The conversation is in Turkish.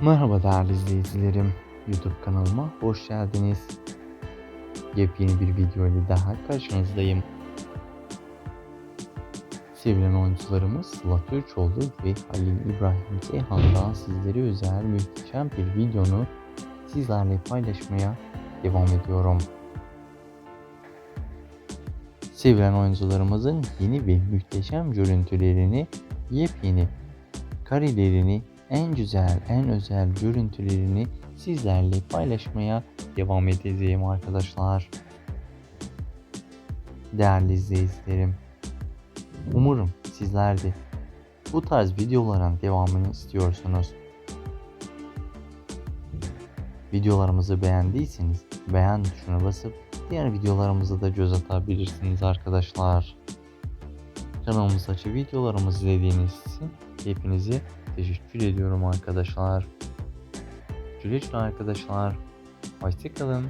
Merhaba değerli izleyicilerim. YouTube kanalıma hoş geldiniz. Yepyeni bir video ile daha karşınızdayım. Sevilen oyuncularımız Sıla Türkoğlu ve Halil İbrahim Ceyhan'dan sizlere özel muhteşem bir videonu sizlerle paylaşmaya devam ediyorum. Sevilen oyuncularımızın yeni ve muhteşem görüntülerini, yepyeni karelerini, en güzel, en özel görüntülerini sizlerle paylaşmaya devam edeceğim arkadaşlar. Değerli izleyicilerim, umarım sizler de bu tarz videoların devamını istiyorsunuz. Videolarımızı beğendiyseniz beğen tuşuna basıp diğer videolarımıza da göz atabilirsiniz arkadaşlar. Kanalımıza açıp videolarımızı izlediğiniz için hepinize teşekkür ediyorum arkadaşlar. Güle güle arkadaşlar. Hoşçakalın.